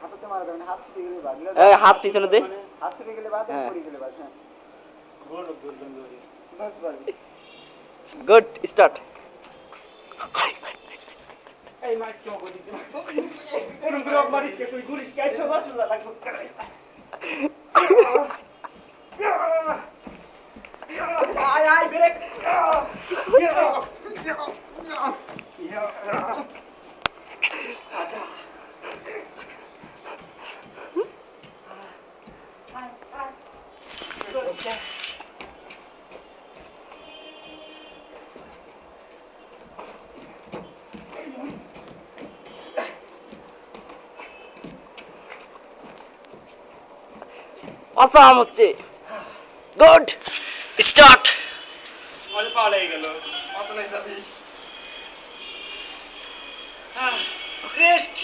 হাতে মারা যাবে না হাত ছুটে গেলে বাদ এই হাত পিছনে দে হাত ছুটে গেলে বাদ হ্যাঁ। পড়ে গেলে বাদ হ্যাঁ বাস বাস গুড স্টার্ট এই মাছ কেউ করি কোন গ্রহ মারিস কে তুই গুরিস কে সোজা সোজা লাগবো অসাম হচ্ছে গুড স্টার্ট আমাদের পাওয়া লেগে গেল অতলাই যাবি রেস্ট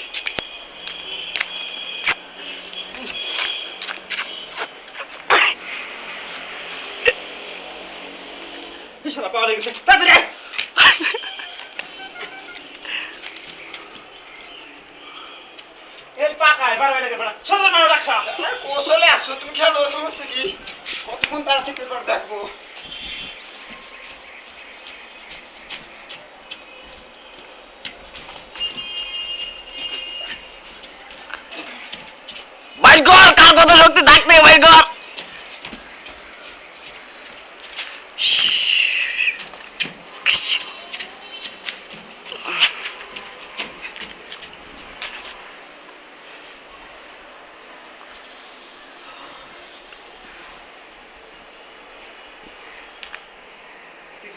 বিশালা পাওয়া লেগেছে তাড়াতাড়ি। এর পাকায় বারবার লেগে পড়া সদর মারো রাখছা আর কৌশলে আসো তুমি খেলো সমস্যা কি কতক্ষণ তারা থেকে দেখব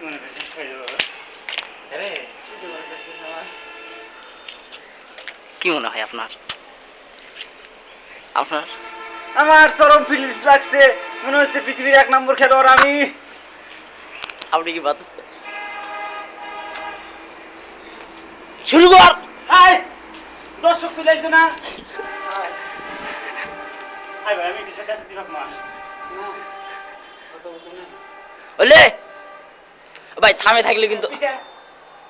মনে করছিস আরে কি মনে হয় আপনার? আপনার আমার চরম ফিলিংস লাগছে। মনে হচ্ছে পৃথিবীর এক নম্বর খেলোয়াড় আমি। আপনি কি বাতাস শুরু কর! হাই! দর্শক চলে আসছে না? হাই। ভাই আমি আছে দিবাক মাস ওলে! ভাই থামে থাকলে কিন্তু পিছে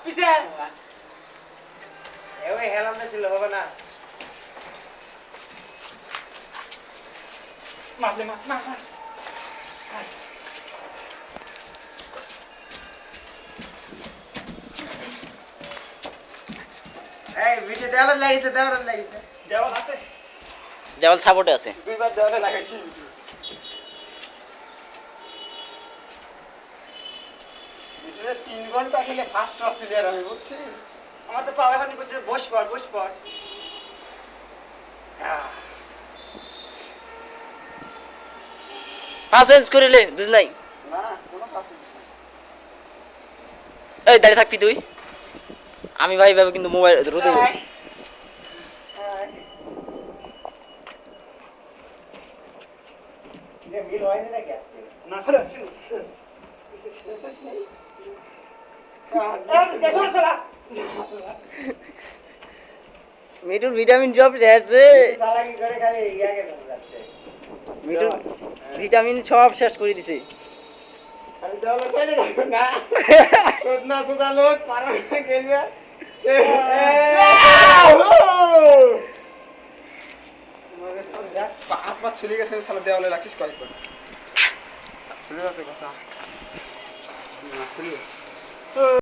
পিছে এবার হেলাম না ছিল হবে না। মারলে মার মার মার এই ভিটে দেওয়ালে লাগিয়েছে দেওয়ালে লাগিয়েছে। দেওয়াল আছে। দেওয়াল সাপোর্টে আছে। দুইবার দেওয়ালে লাগাইছি। ভিতরে তিন ঘণ্টা খেলে ফার্স্ট অফ প্লেয়ার আমি বুঝছিস আমার তো পাওয়া হয়নি করছে বস পড় বস পড় পাঁচ করিলে দুজনাই না কোনো পাশে এই দাঁড়িয়ে থাকবি তুই আমি ভাই ভাবে কিন্তু মোবাইল রোদে মিল হয়নি নাকি আজকে না মিঠুর ভিটামিন সব শেষ রে। চালাকি করে খালি ইয়াকে ঢুকে যাচ্ছে মিঠুর ভিটামিন সব শেষ করে দিছে। পাঁচ পাঁচ ছুলি গেছে দেওয়ালে রাখিস কয়েকবার। ছুলে যাতে কথা। ছুলে গেছে